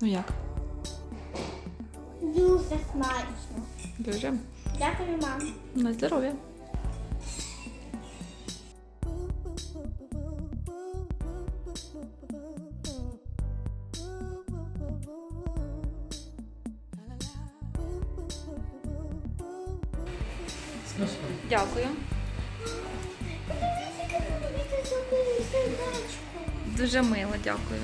Ну як? Дуже смачно. Дуже. Дякую, мам. На здоров'я. Дякую. Дуже мило, дякую.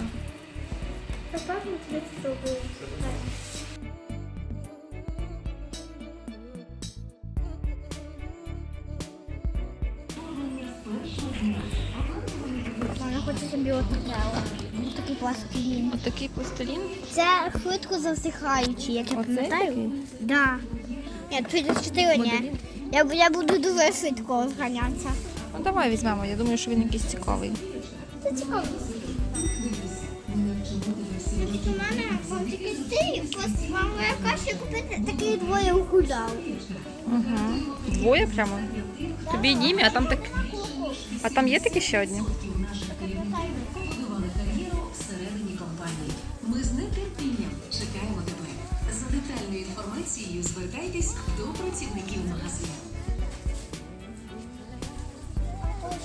Це швидко засихаючий, як я пам'ятаю. такий? Да. Ні, через 4 ні. Я, я буду дуже швидко зганятися. Ну давай візьмемо. Я думаю, що він якийсь цікавий. Це цікаво. У мене тільки стиль, просто вам краще купити такі двоє окуляр. Угу. Двоє прямо. Тобі і Дімі, а там так. А там є такі ще одні? Інформацією звертайтесь до працівників магазину.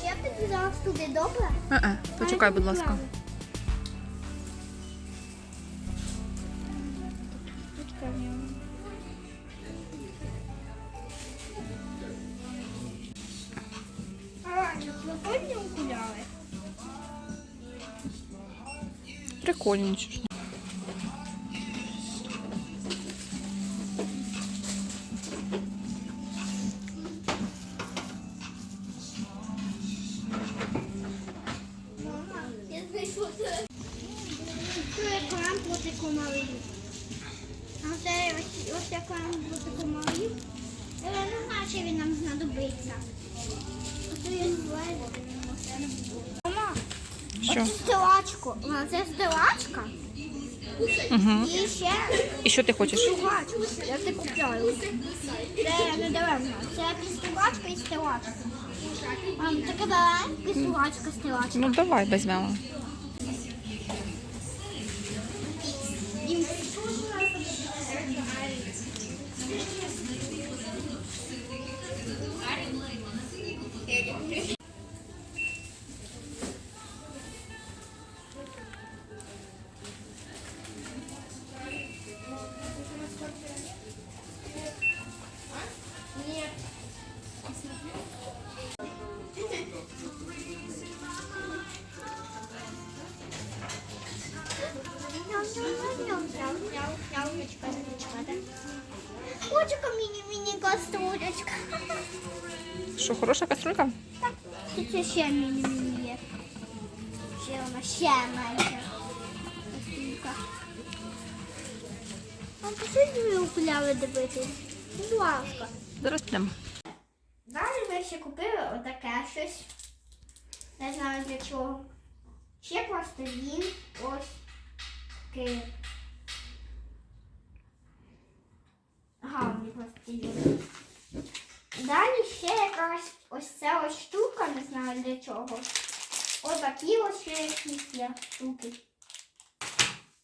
Я піду зараз туди, добре? А-а, почекай, будь ласка. Свободні окуляри. Що ти хочеш? Я це купляю. Це не даремно. Це пістилачка і стилачка. Мам, таке бере пістилачка, стилачка. Ну давай візьмемо. Дві дивитись. Будь ласка. Зараз підемо. Далі ми ще купили отаке щось. Не знаю для чого. Ще пластилін. Ось такий. Гарний пластилін. Далі ще якась ось ця ось штука, не знаю для чого. Отакі ось ще якісь є штуки.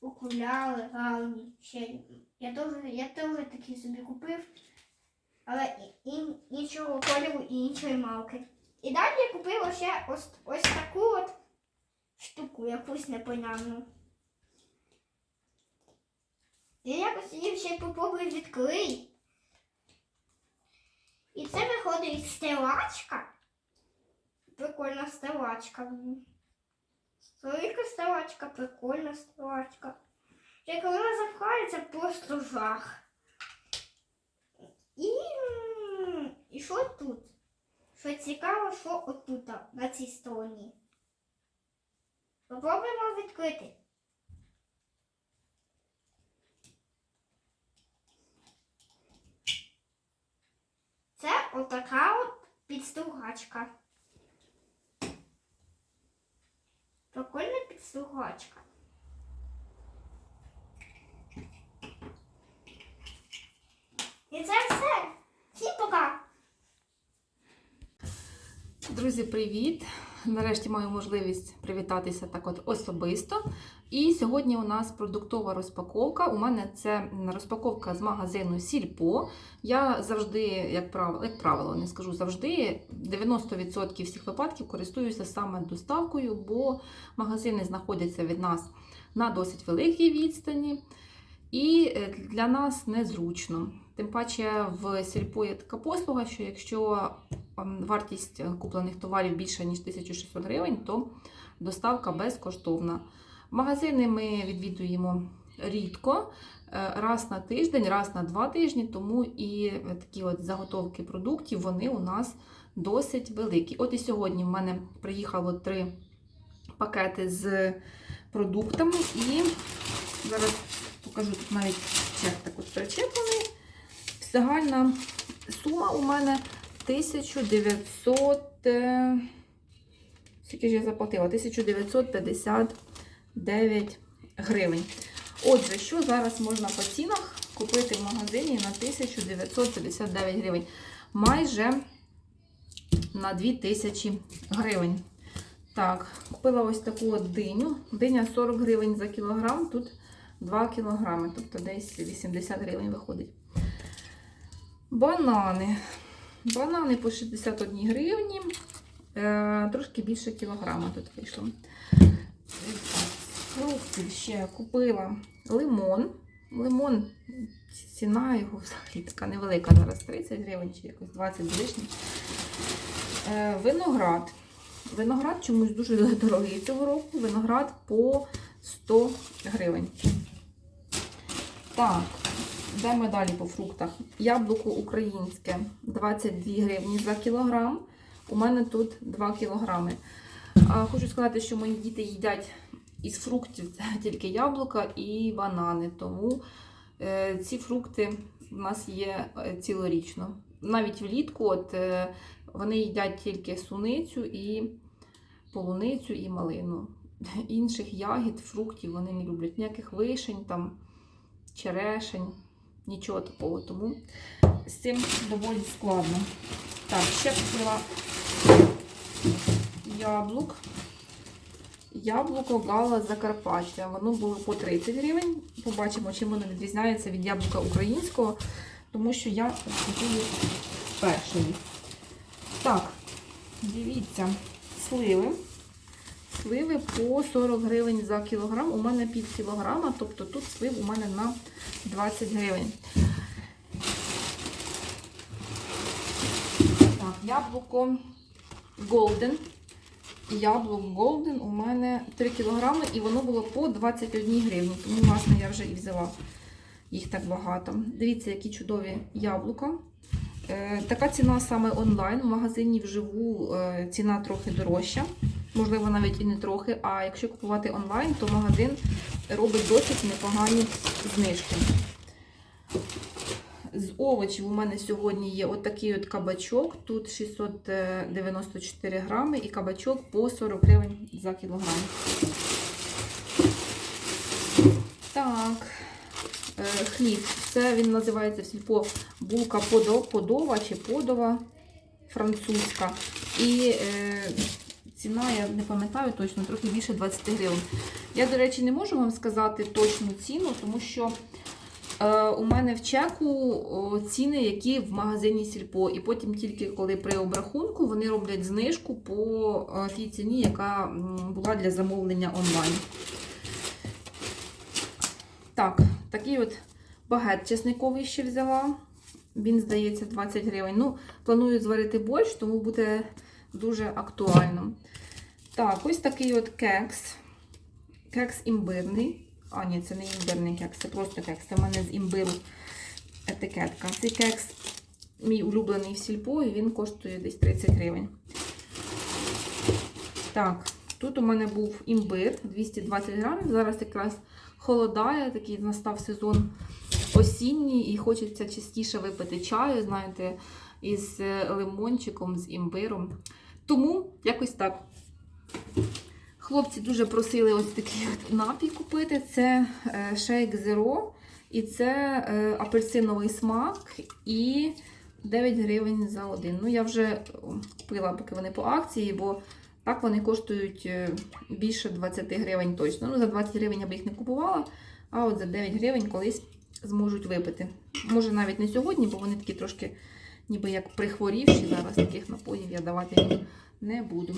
Окуляри гарні. Ще я теж, я теж такі собі купив. Але і, і, іншого кольору і іншої малки. І далі я купила ще ось, ось таку от штуку, якусь непонятну. Я якось її ще попробую відкрити. І це виходить стелачка. Прикольна стелачка. Велика стелачка, прикольна стелачка. І коли вона запхається, просто жах. І, і що тут? Що цікаво, що отут, на цій стороні. Попробуємо відкрити. Це отака от підстругачка. Прикольна підслухачка. І це все. Всім пока! Друзі, привіт! Нарешті маю можливість привітатися так от особисто. І сьогодні у нас продуктова розпаковка. У мене це розпаковка з магазину Сільпо. Я завжди, як правило, як правило, не скажу завжди, 90% всіх випадків користуюся саме доставкою, бо магазини знаходяться від нас на досить великій відстані. І е, для нас незручно. Тим паче в сільпо є така послуга, що якщо ем, вартість куплених товарів більша ніж 1600 гривень, то доставка безкоштовна. Магазини ми відвідуємо рідко, е, раз на тиждень, раз на два тижні, тому і е, такі от заготовки продуктів вони у нас досить великі. От і сьогодні в мене приїхало три пакети з продуктами, і зараз покажу тут навіть чек так от причеплений. Загальна сума у мене 1900. е, Скільки ж я заплатила? 1959 гривень. Отже, що зараз можна по цінах купити в магазині на 1959 гривень? Майже на 2000 гривень. Так, купила ось таку от диню. Диня 40 гривень за кілограм, тут 2 кілограми, тобто десь 80 гривень виходить. Банани. Банани по 61 гривні. Е, трошки більше кілограма тут вийшло. Фруктів ще купила лимон. Лимон, ціна його взагалі така невелика, зараз 30 гривень чи якось 20 з лишнім. Е, виноград. Виноград чомусь дуже дорогий цього року. Виноград по 100 гривень. Так, йдемо далі по фруктах. Яблуко українське 22 гривні за кілограм. У мене тут 2 кілограми. А, хочу сказати, що мої діти їдять із фруктів тільки яблука і банани. Тому е, ці фрукти в нас є е, цілорічно. Навіть влітку от, е, вони їдять тільки суницю і полуницю і малину. Інших ягід, фруктів вони не люблять. Ніяких вишень, там, черешень, нічого такого. Тому з цим доволі складно. Так, ще купила яблук. Яблуко Гала Закарпаття. Воно було по 30 гривень. Побачимо, чим воно відрізняється від яблука українського, тому що я купую перший. Так, дивіться, сливи. Сливи по 40 гривень за кілограм. У мене пів кілограма, тобто тут слив у мене на 20 гривень. Так, яблуко Golden. Яблук Golden у мене 3 кілограми і воно було по 21 гривні. Тому, власне, я вже і взяла їх так багато. Дивіться, які чудові яблука. Е, така ціна саме онлайн. В магазині вживу е, ціна трохи дорожча. Можливо, навіть і не трохи. А якщо купувати онлайн, то магазин робить досить непогані знижки. З овочів у мене сьогодні є отакий от кабачок. Тут 694 грами і кабачок по 40 гривень за кілограм. Так, е, хліб. Це він називається в сільпо булка подова чи подова французька. І е, ціна, я не пам'ятаю точно, трохи більше 20 гривень. Я, до речі, не можу вам сказати точну ціну, тому що Е, У мене в чеку ціни, які в магазині Сільпо. І потім тільки коли при обрахунку вони роблять знижку по е, тій ціні, яка була для замовлення онлайн. Так, такий от багет чесниковий ще взяла. Він, здається, 20 гривень. Ну, планую зварити борщ, тому буде дуже актуально. Так, ось такий от кекс. Кекс імбирний. А, ні, це не імбирний кекс, це просто кекс. Це в мене з імбиру етикетка. Цей кекс мій улюблений в сільпо, і він коштує десь 30 гривень. Так, тут у мене був імбир 220 грамів. Зараз якраз холодає, такий настав сезон осінній, і хочеться частіше випити чаю, знаєте, із е, лимончиком, з імбиром. Тому якось так. Хлопці дуже просили ось такий от напій купити. Це шейк Zero, і це е, апельсиновий смак і 9 гривень за один. Ну, я вже купила, поки вони по акції, бо Так вони коштують е, більше 20 гривень точно. Ну, за 20 гривень я б їх не купувала, а от за 9 гривень колись зможуть випити. Може навіть не сьогодні, бо вони такі трошки ніби як прихворівші. Зараз таких напоїв я давати їм не буду.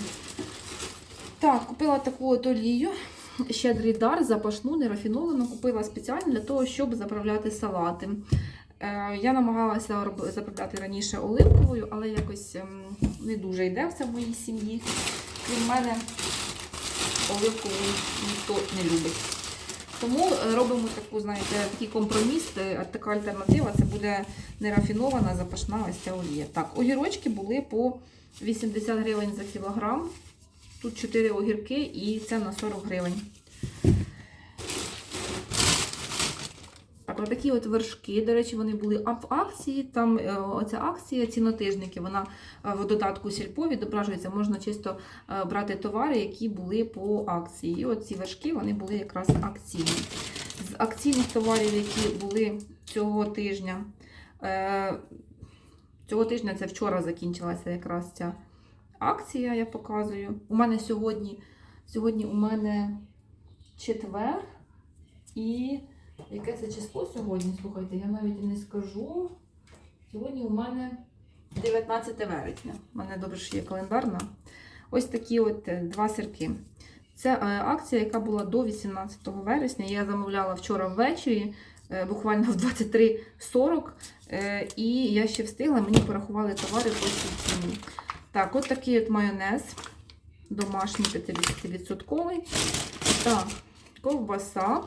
Так, купила таку от олію. Щедрий дар, запашну, нерафіновану. Купила спеціально для того, щоб заправляти салати. Е, Я намагалася заправляти раніше оливковою, але якось ем, не дуже йде це в моїй сім'ї. Крім мене, оливкову ніхто не любить. Тому е, робимо таку, знаєте, такий компроміс, е, така альтернатива це буде нерафінована запашна ось ця олія. Так, огірочки були по 80 гривень за кілограм. Тут 4 огірки і це на 40 гривень. Так, отакі от вершки, до речі, вони були в акції. Там е, оця акція цінотижники, вона е, в додатку сільпо відображується. Можна чисто е, брати товари, які були по акції. І от ці вершки вони були якраз акційні. З акційних товарів, які були цього тижня. Цього тижня це вчора закінчилася якраз ця акція, я показую. У мене сьогодні, сьогодні у мене четвер і яке це число сьогодні? Слухайте, я навіть не скажу. Сьогодні у мене 19 вересня. У мене добре, що є календарна. Ось такі от е, два сирки. Це е, акція, яка була до 18 вересня. Я замовляла вчора ввечері, е, буквально в 23.40. Е, І я ще встигла, мені порахували товари по цій ціні. Так, от такий от майонез. Домашній 50%. Так, ковбаса.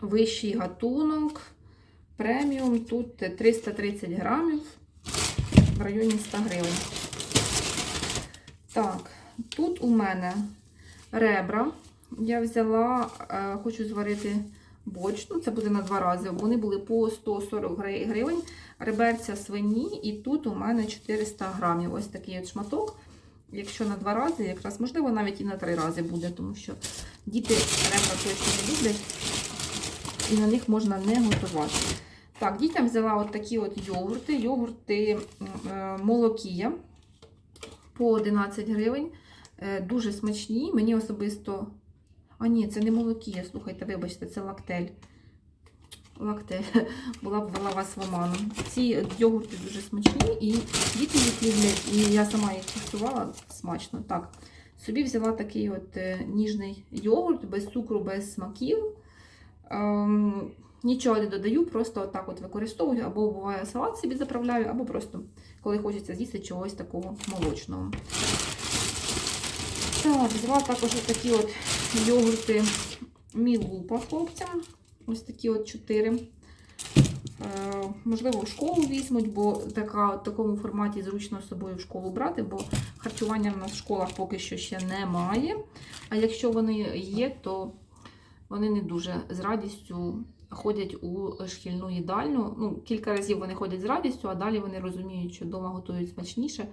Вищий гатунок. Преміум. Тут 330 грамів в районі 100 гривень. Так, тут у мене ребра. Я взяла, е, хочу зварити борщ. Ну, це буде на два рази. Вони були по 140 гривень. Реберця свині, і тут у мене 400 грамів. Ось такий от шматок. Якщо на два рази, якраз можливо навіть і на три рази буде, тому що діти ребра точно не люблять, і на них можна не готувати. Так, дітям взяла от такі от йогурти. Йогурти е, молокія по 11 гривень. Е, Дуже смачні. Мені особисто. А ні, це не молокія, слухайте, вибачте, це лактель. Лактель. Була б ввела вас в оману. Ці йогурти дуже смачні, і діти їх люблять, і я сама їх куштувала смачно. Так, собі взяла такий от е, ніжний йогурт без цукру, без смаків. Ем, нічого не додаю, просто отак от використовую, або буває салат собі заправляю, або просто коли хочеться з'їсти чогось такого молочного. Так, взяла також такі от йогурти Мілупа хлопцям. Ось такі от чотири. Е, можливо, в школу візьмуть, бо така, в такому форматі зручно з собою в школу брати, бо харчування в нас в школах поки що ще немає. А якщо вони є, то вони не дуже з радістю ходять у шкільну їдальню. Ну, кілька разів вони ходять з радістю, а далі вони розуміють, що вдома готують смачніше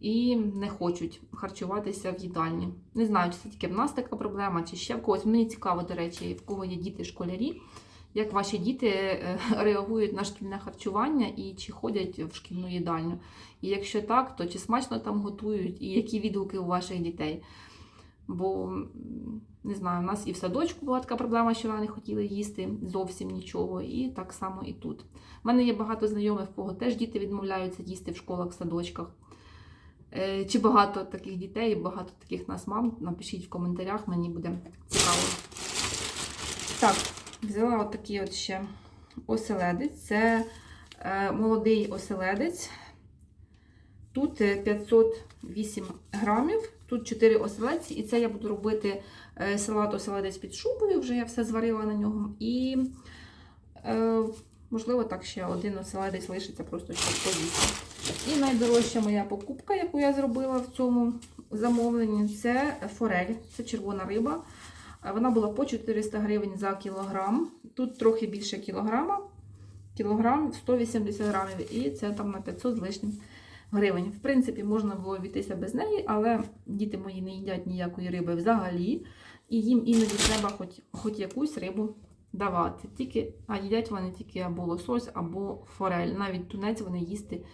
і не хочуть харчуватися в їдальні. Не знаю, чи це тільки в нас така проблема, чи ще в когось. Мені цікаво, до речі, в кого є діти-школярі, як ваші діти е, реагують на шкільне харчування і чи ходять в шкільну їдальню. І якщо так, то чи смачно там готують, і які відгуки у ваших дітей. Бо не знаю, у нас і в садочку була така проблема, що вони не хотіли їсти зовсім нічого, і так само і тут. У мене є багато знайомих, в кого теж діти відмовляються їсти в школах, в садочках. Е, Чи багато таких дітей, багато таких нас мам? Напишіть в коментарях, мені буде цікаво. Так, взяла от такий от ще оселедець. Це е, молодий оселедець. Тут е, 508 грамів, тут 4 оселедці, і це я буду робити е, салат оселедець під шубою, вже я все зварила на нього. І, е, можливо, так ще один оселедець лишиться просто щоб поїсти. І найдорожча моя покупка, яку я зробила в цьому замовленні, це форель, це червона риба. Е, Вона була по 400 гривень за кілограм. Тут трохи більше кілограма. Кілограм 180 грамів, і це там на 500 з лишнім гривень. В принципі, можна було обійтися без неї, але діти мої не їдять ніякої риби взагалі. І їм іноді треба хоч, хоч якусь рибу давати. Тільки, а їдять вони тільки або лосось, або форель. Навіть тунець вони їсти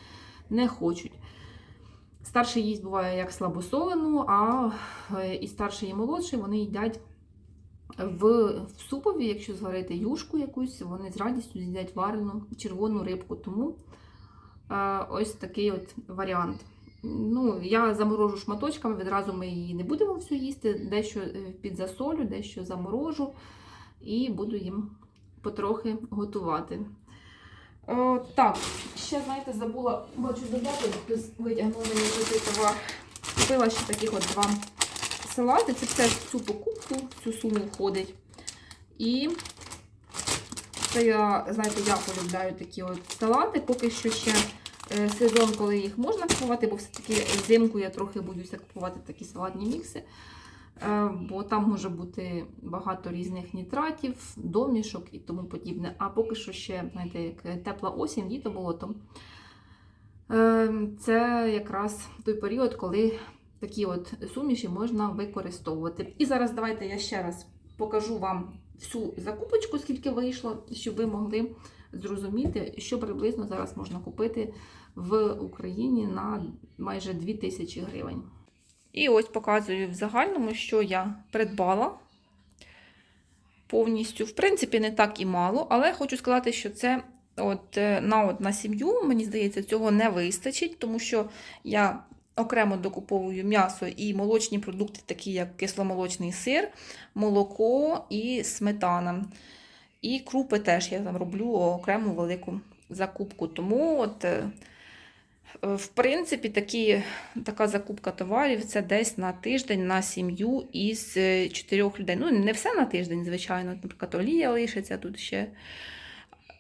не хочуть. Старший їсть буває як слабосолену, а е, і старший і молодший вони їдять в, в супові, якщо зварити юшку якусь, вони з радістю з'їдять варену червону рибку. Тому ось такий от варіант. Ну, я заморожу шматочками, відразу ми її не будемо всю їсти, дещо е, під засолю, дещо заморожу і буду їм потрохи готувати. О, так, ще, знаєте, забула, бачу додати, витягнув мені цей товар. Купила ще таких от два салати. Це все в цю покупку, в цю суму входить. І це я, знаєте, я полюбляю такі от салати. Поки що ще сезон, коли їх можна купувати, бо все-таки взимку я трохи боюся купувати такі салатні мікси. Е, Бо там може бути багато різних нітратів, домішок і тому подібне. А поки що ще, знаєте, як тепла осінь, літо болото. Е, Це якраз той період, коли такі от суміші можна використовувати. І зараз давайте я ще раз покажу вам всю закупочку, скільки вийшло, щоб ви могли зрозуміти, що приблизно зараз можна купити в Україні на майже 2000 гривень. І ось показую в загальному, що я придбала повністю. В принципі, не так і мало, але хочу сказати, що це от, е, на, от, на сім'ю, мені здається, цього не вистачить, тому що я окремо докуповую м'ясо і молочні продукти, такі як кисломолочний сир, молоко і сметана. І крупи теж я там роблю окрему велику закупку. Тому от. Е, в принципі, такі, така закупка товарів це десь на тиждень на сім'ю із е, чотирьох людей. Ну, не все на тиждень, звичайно. Наприклад, олія лишиться тут ще.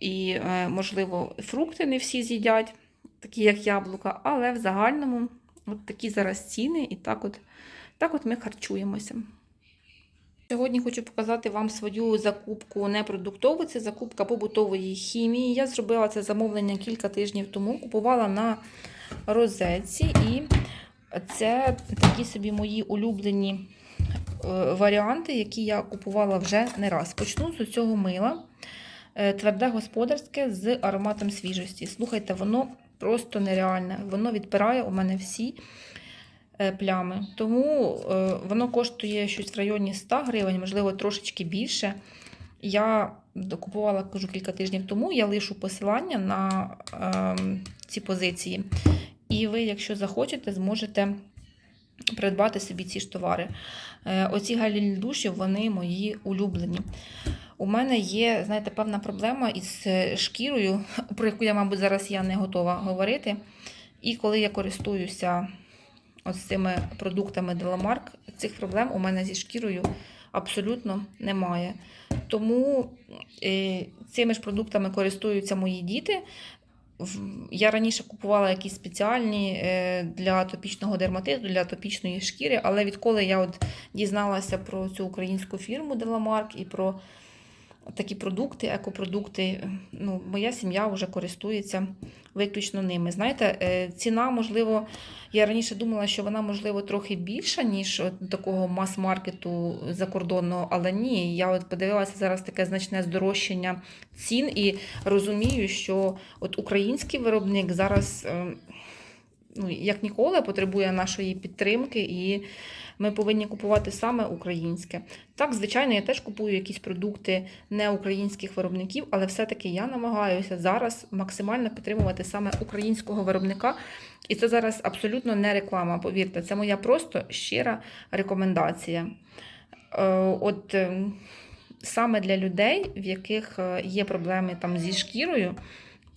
І, е, можливо, фрукти не всі з'їдять, такі як яблука, але в загальному от такі зараз ціни, і так от, так от ми харчуємося. Сьогодні хочу показати вам свою закупку непродуктову. Це закупка побутової хімії. Я зробила це замовлення кілька тижнів тому. Купувала на розетці, і це такі собі мої улюблені е, варіанти, які я купувала вже не раз. Почну з цього мила. Е, Тверде господарське з ароматом свіжості. Слухайте, воно просто нереальне. Воно відпирає у мене всі плями. Тому е, воно коштує щось в районі 100 гривень, можливо, трошечки більше. Я докупувала, кажу, кілька тижнів тому. Я лишу посилання на е, ці позиції. І ви, якщо захочете, зможете придбати собі ці ж товари. Е, оці гелі для душів, вони мої улюблені. У мене є, знаєте, певна проблема із е, шкірою, про яку я, мабуть, зараз я не готова говорити. І коли я користуюся ось цими продуктами Деламарк, цих проблем у мене зі шкірою абсолютно немає. Тому е, цими ж продуктами користуються мої діти. Я раніше купувала якісь спеціальні е, для атопічного дерматиту, для атопічної шкіри, але відколи я от дізналася про цю українську фірму Деламарк і про такі продукти, екопродукти, ну, моя сім'я вже користується виключно ними. Знаєте, е, ціна, можливо, я раніше думала, що вона, можливо, трохи більша, ніж такого мас-маркету закордонного, але ні. Я от подивилася зараз таке значне здорожчання цін і розумію, що от український виробник зараз. Ну, як ніколи потребує нашої підтримки, і ми повинні купувати саме українське. Так, звичайно, я теж купую якісь продукти не українських виробників, але все-таки я намагаюся зараз максимально підтримувати саме українського виробника. І це зараз абсолютно не реклама, повірте, це моя просто щира рекомендація. Е, От е, саме для людей, в яких е, є проблеми там зі шкірою,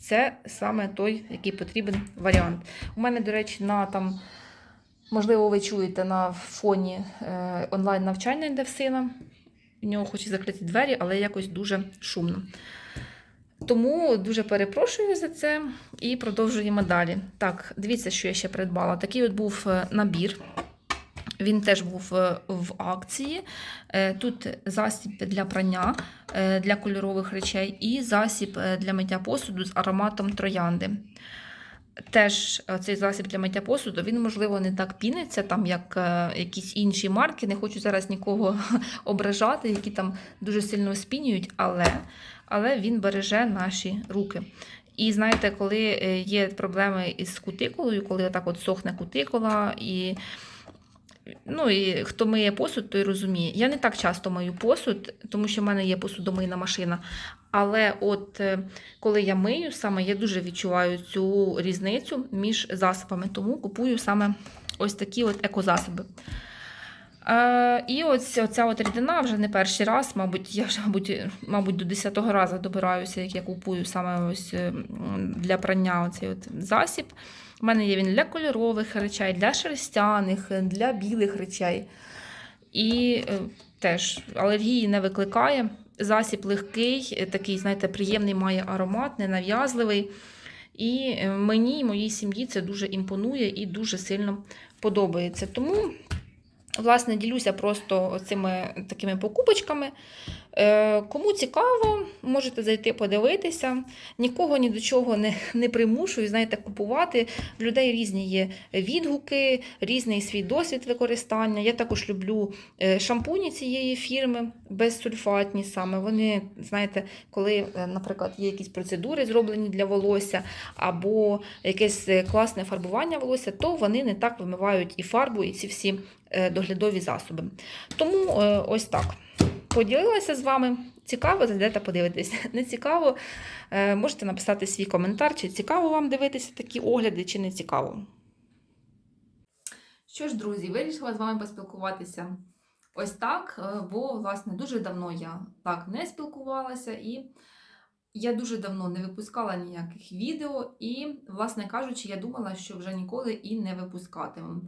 це саме той, який потрібен варіант. У мене, до речі, на там, можливо, ви чуєте на фоні е, онлайн-навчання йде в сина. У нього хоч і закриті двері, але якось дуже шумно. Тому дуже перепрошую за це і продовжуємо далі. Так, дивіться, що я ще придбала. Такий от був е, набір. Він теж був е, в акції. Е, Тут засіб для прання е, для кольорових речей і засіб для миття посуду з ароматом троянди. Теж цей засіб для миття посуду, він, можливо, не так піниться, там, як якісь інші марки. Не хочу зараз нікого ображати, які там дуже сильно спінюють, але, але він береже наші руки. І знаєте, коли є проблеми із кутикулою, коли отак от сохне кутикула, і, ну, і хто миє посуд, той розуміє. Я не так часто мию посуд, тому що в мене є посудомийна машина. Але от е, коли я мию саме, я дуже відчуваю цю різницю між засобами, тому купую саме ось такі от екозасоби. Е, і ось оця от рідина вже не перший раз, мабуть, я вже, мабуть, мабуть, до 10-го разу добираюся, як я купую саме ось е, для прання оцей от засіб. У мене є він для кольорових речей, для шерстяних, для білих речей. І е, теж алергії не викликає. Засіб легкий, такий, знаєте, приємний має аромат, ненав'язливий. І е, мені і моїй сім'ї це дуже імпонує і дуже сильно подобається. Тому, власне, ділюся просто цими такими покупочками. Е, Кому цікаво, можете зайти подивитися. Нікого ні до чого не, не примушую, знаєте, купувати. В людей різні є відгуки, різний свій досвід використання. Я також люблю е, шампуні цієї фірми безсульфатні саме. Вони, знаєте, коли, е, наприклад, є якісь процедури зроблені для волосся, або якесь класне фарбування волосся, то вони не так вимивають і фарбу, і ці всі доглядові засоби. Тому ось так. Поділилася з вами. Цікаво, зайдете подивитись. Не цікаво, е, можете написати свій коментар, чи цікаво вам дивитися такі огляди, чи не цікаво. Що ж, друзі, вирішила з вами поспілкуватися ось так, е, бо, власне, дуже давно я так не спілкувалася, і я дуже давно не випускала ніяких відео, і, власне кажучи, я думала, що вже ніколи і не випускатиму.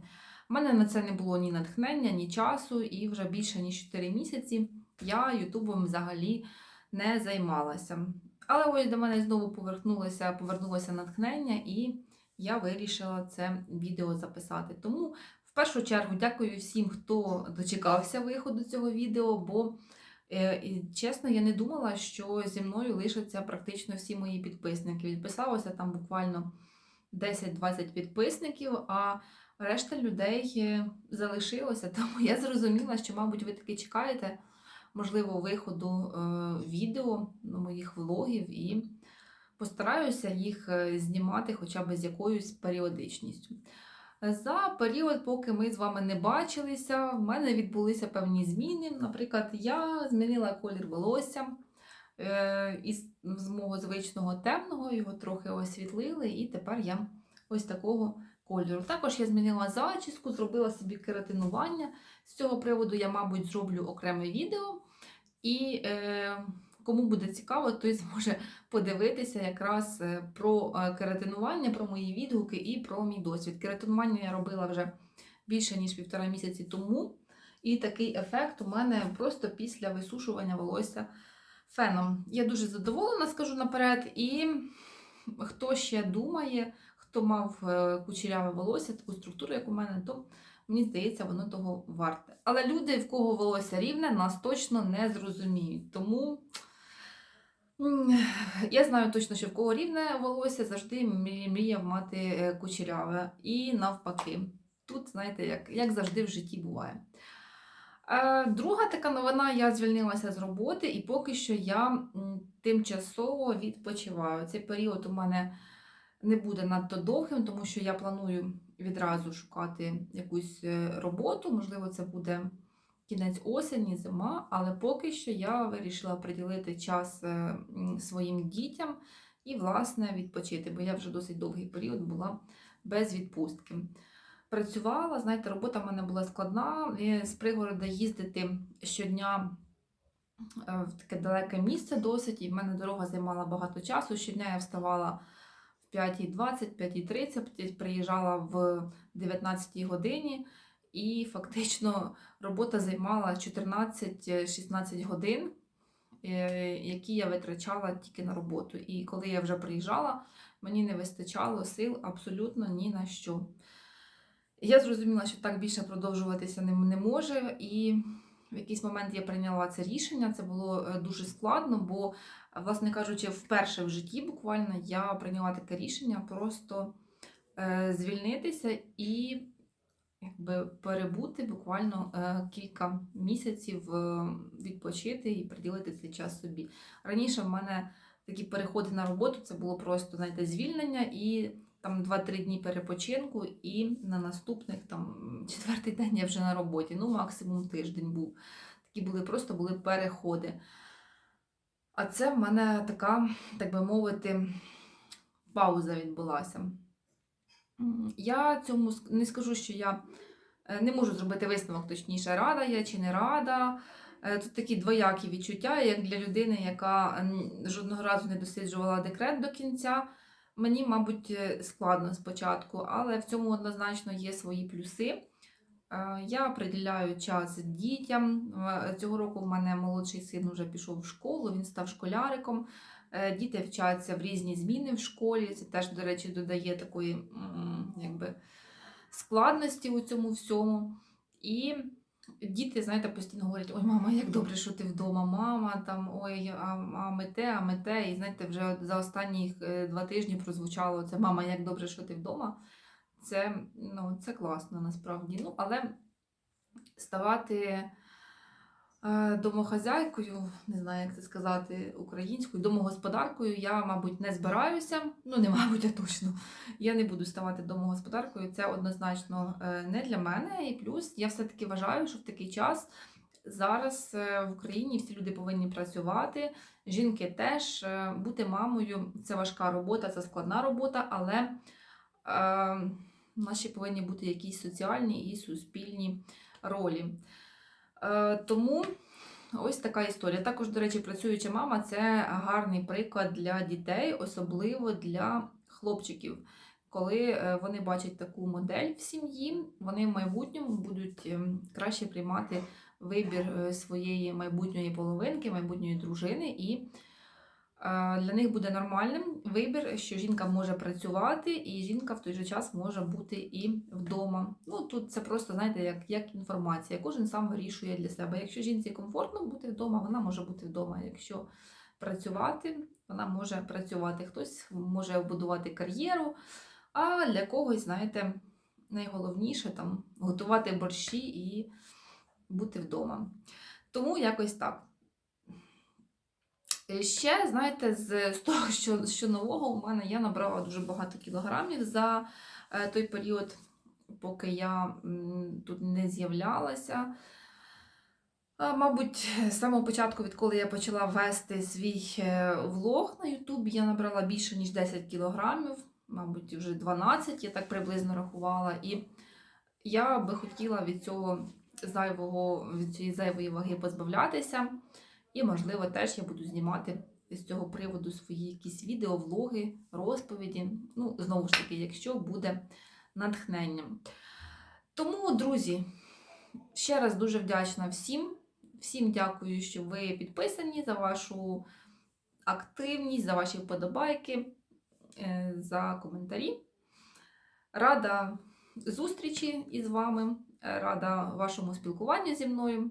У мене на це не було ні натхнення, ні часу, і вже більше ніж 4 місяці я Ютубом взагалі не займалася. Але ось до мене знову повернулося, повернулося натхнення, і я вирішила це відео записати. Тому в першу чергу дякую всім, хто дочекався виходу цього відео, бо е, чесно, я не думала, що зі мною лишаться практично всі мої підписники. Відписалося там буквально 10-20 підписників, а решта людей е, залишилося. Тому я зрозуміла, що, мабуть, ви таки чекаєте можливо, виходу е, відео на моїх влогів і постараюся їх е, знімати хоча б з якоюсь періодичністю. За період, поки ми з вами не бачилися, в мене відбулися певні зміни. Наприклад, я змінила колір волосся е, із з мого звичного темного, його трохи освітлили, і тепер я ось такого кольору. Також я змінила зачіску, зробила собі кератинування. З цього приводу я, мабуть, зроблю окреме відео. І е, кому буде цікаво, той зможе подивитися якраз е, про е, кератинування, про мої відгуки і про мій досвід. Кератинування я робила вже більше ніж півтора місяці тому. І такий ефект у мене просто після висушування волосся феном. Я дуже задоволена, скажу наперед. І хто ще думає, хто мав е, кучеряве волосся, таку структуру, як у мене, то мені здається, воно того варте. Але люди, в кого волосся рівне, нас точно не зрозуміють. Тому я знаю точно, що в кого рівне волосся завжди мрі- мріяв мати е, кучеряве. І навпаки. Тут, знаєте, як, як завжди в житті буває. Е, Друга така новина: я звільнилася з роботи, і поки що я тимчасово відпочиваю. Цей період у мене не буде надто довгим, тому що я планую відразу шукати якусь е, роботу. Можливо, це буде кінець осені, зима, але поки що я вирішила приділити час е, своїм дітям і, власне, відпочити, бо я вже досить довгий період була без відпустки. Працювала, знаєте, робота в мене була складна. З пригорода їздити щодня е, в таке далеке місце досить, і в мене дорога займала багато часу. Щодня я вставала 5.20, 5.30, приїжджала в 19 годині, і фактично робота займала 14-16 годин, е, які я витрачала тільки на роботу. І коли я вже приїжджала, мені не вистачало сил абсолютно ні на що. Я зрозуміла, що так більше продовжуватися не, може, і в якийсь момент я прийняла це рішення. Це було е, дуже складно, бо, власне кажучи, вперше в житті буквально я прийняла таке рішення просто е, звільнитися і якби перебути буквально е, кілька місяців, е, відпочити і приділити цей час собі. Раніше в мене такі переходи на роботу. Це було просто знаєте, звільнення і там 2-3 дні перепочинку, і на наступних там четвертий день я вже на роботі. Ну, максимум тиждень був. Такі були просто були переходи. А це в мене така, так би мовити, пауза відбулася. Я цьому не скажу, що я е, не можу зробити висновок, точніше, рада я чи не рада. Е, Тут такі двоякі відчуття, як для людини, яка жодного разу не досліджувала декрет до кінця. Мені, мабуть, е, складно спочатку, але в цьому однозначно є свої плюси. Е, Я приділяю час дітям. Е, Цього року в мене молодший син вже пішов в школу, він став школяриком. Е, Діти вчаться в різні зміни в школі. Це теж, до речі, додає такої якби, складності у цьому всьому. І діти, знаєте, постійно говорять: ой, мама, як добре, що ти вдома, мама, там, ой, а, ми те, а ми те. І знаєте, вже за останні два тижні прозвучало це мама, як добре, що ти вдома. Це, ну, це класно насправді. Ну, але ставати е, домохазяйкою, не знаю, як це сказати українською, домогосподаркою я, мабуть, не збираюся. Ну, не мабуть, а точно. Я не буду ставати домогосподаркою. Це однозначно е, не для мене. І плюс я все-таки вважаю, що в такий час зараз е, в Україні всі люди повинні працювати. Жінки теж бути мамою це важка робота, це складна робота, але е, наші повинні бути якісь соціальні і суспільні ролі. Е, тому ось така історія. Також, до речі, працююча мама це гарний приклад для дітей, особливо для хлопчиків. Коли е, вони бачать таку модель в сім'ї, вони в майбутньому будуть ем, краще приймати вибір е, своєї майбутньої половинки, майбутньої дружини, і для них буде нормальним вибір, що жінка може працювати, і жінка в той же час може бути і вдома. Ну тут це просто знаєте, як, як інформація. Кожен сам вирішує для себе. Якщо жінці комфортно бути вдома, вона може бути вдома. Якщо працювати, вона може працювати. Хтось може будувати кар'єру, а для когось, знаєте, найголовніше там готувати борщі і бути вдома. Тому якось так. Е, Ще, знаєте, з, з того, що, що нового у мене я набрала дуже багато кілограмів за е, той період, поки я тут не з'являлася. Мабуть, з самого початку, відколи я почала вести свій е, влог на Ютубі, я набрала більше, ніж 10 кілограмів, мабуть, вже 12, я так приблизно рахувала. І я би хотіла від цього зайвого, від цієї зайвої ваги позбавлятися. І, можливо, теж я буду знімати з цього приводу свої якісь відео, влоги, розповіді. Ну, знову ж таки, якщо буде натхнення. Тому, друзі, ще раз дуже вдячна всім. Всім дякую, що ви підписані за вашу активність, за ваші вподобайки, е, за коментарі. Рада зустрічі із вами, рада вашому спілкуванню зі мною.